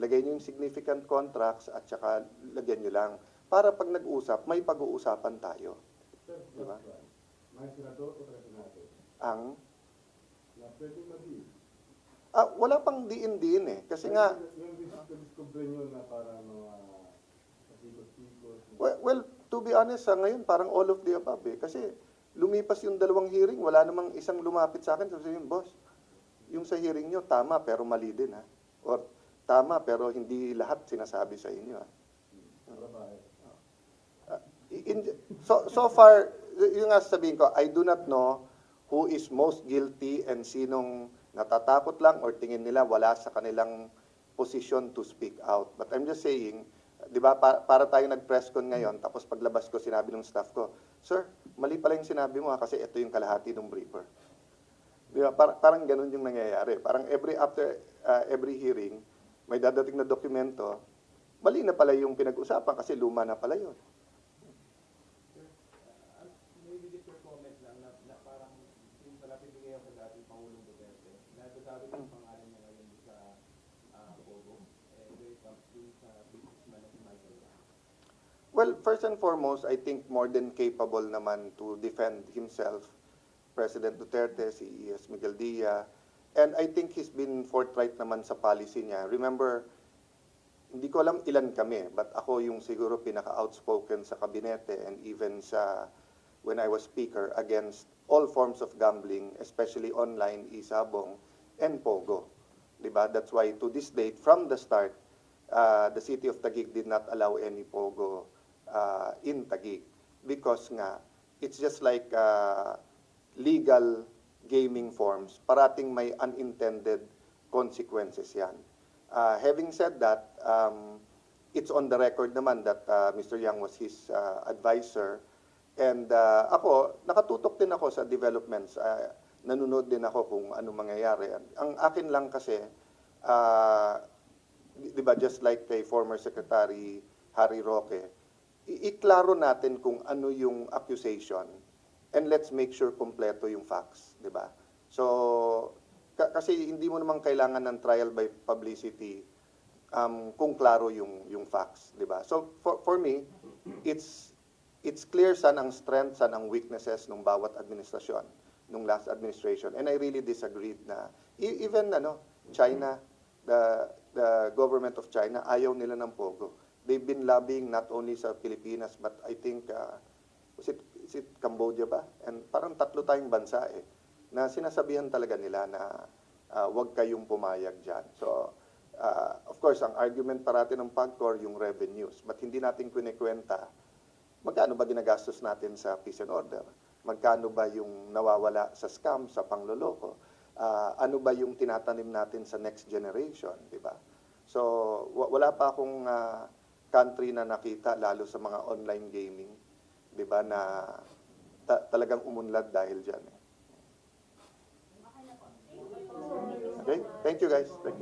lagay nyo yung significant contracts at saka lagyan nyo lang. Para pag nag-usap, may pag-uusapan tayo. Sir, just one. May senador o presidente Ang, na ah, wala pang diin-diin eh. Kasi nga, Yung discover nyo na parang mga pasikot-sikot. well, well, to be honest, sa ngayon, parang all of the above eh. Kasi lumipas yung dalawang hearing, wala namang isang lumapit sa akin. Sabi boss, yung sa hearing nyo, tama pero mali din ha. Or tama pero hindi lahat sinasabi sa inyo ha. Trabaho. In, so, so far, yung nga sabihin ko, I do not know who is most guilty and sinong natatakot lang or tingin nila wala sa kanilang position to speak out. But I'm just saying, di ba, para, para tayo nag-press con ngayon, tapos paglabas ko, sinabi ng staff ko, Sir, mali pala yung sinabi mo ha, kasi ito yung kalahati ng briefer. Di ba, par- parang ganun yung nangyayari. Parang every, after uh, every hearing, may dadating na dokumento, mali na pala yung pinag-usapan kasi luma na pala yun. Well, first and foremost, I think more than capable naman to defend himself, President Duterte, si E.S. Miguel Dia, and I think he's been forthright naman sa policy niya. Remember, hindi ko alam ilan kami, but ako yung siguro pinaka-outspoken sa kabinete and even sa when I was speaker against all forms of gambling, especially online, isabong, and pogo. Diba? That's why to this date, from the start, uh, the city of Taguig did not allow any pogo uh, in Taguig because nga it's just like uh, legal gaming forms parating may unintended consequences yan. Uh, having said that um, it's on the record naman that uh, Mr. Yang was his uh, advisor. And uh, ako nakatutok din ako sa developments. Uh, nanonood din ako kung ano mangyayari. Ang akin lang kasi uh, di ba just like kay former secretary Harry Roque iklaro natin kung ano yung accusation and let's make sure kompleto yung facts di ba? So ka- kasi hindi mo naman kailangan ng trial by publicity um, kung klaro yung yung facts di ba? So for for me it's it's clear saan ang strengths saan ang weaknesses ng bawat administrasyon nung last administration. And I really disagreed na e- even ano China the the government of China ayaw nila ng pogo. They've been lobbying not only sa Pilipinas but I think uh, was it, is it Cambodia ba and parang tatlo tayong bansa eh na sinasabihan talaga nila na uh, wag kayong pumayag dyan. So, uh, of course, ang argument parati ng PAGCOR yung revenues. But hindi natin kunikwenta magkano ba ginagastos natin sa peace and order? Magkano ba yung nawawala sa scam, sa pangloloko? Ah, ano ba yung tinatanim natin sa next generation, di ba? So, wa- wala pa akong ah, country na nakita, lalo sa mga online gaming, di ba, na ta- talagang umunlad dahil dyan. eh. Okay? Thank you guys. Thank you.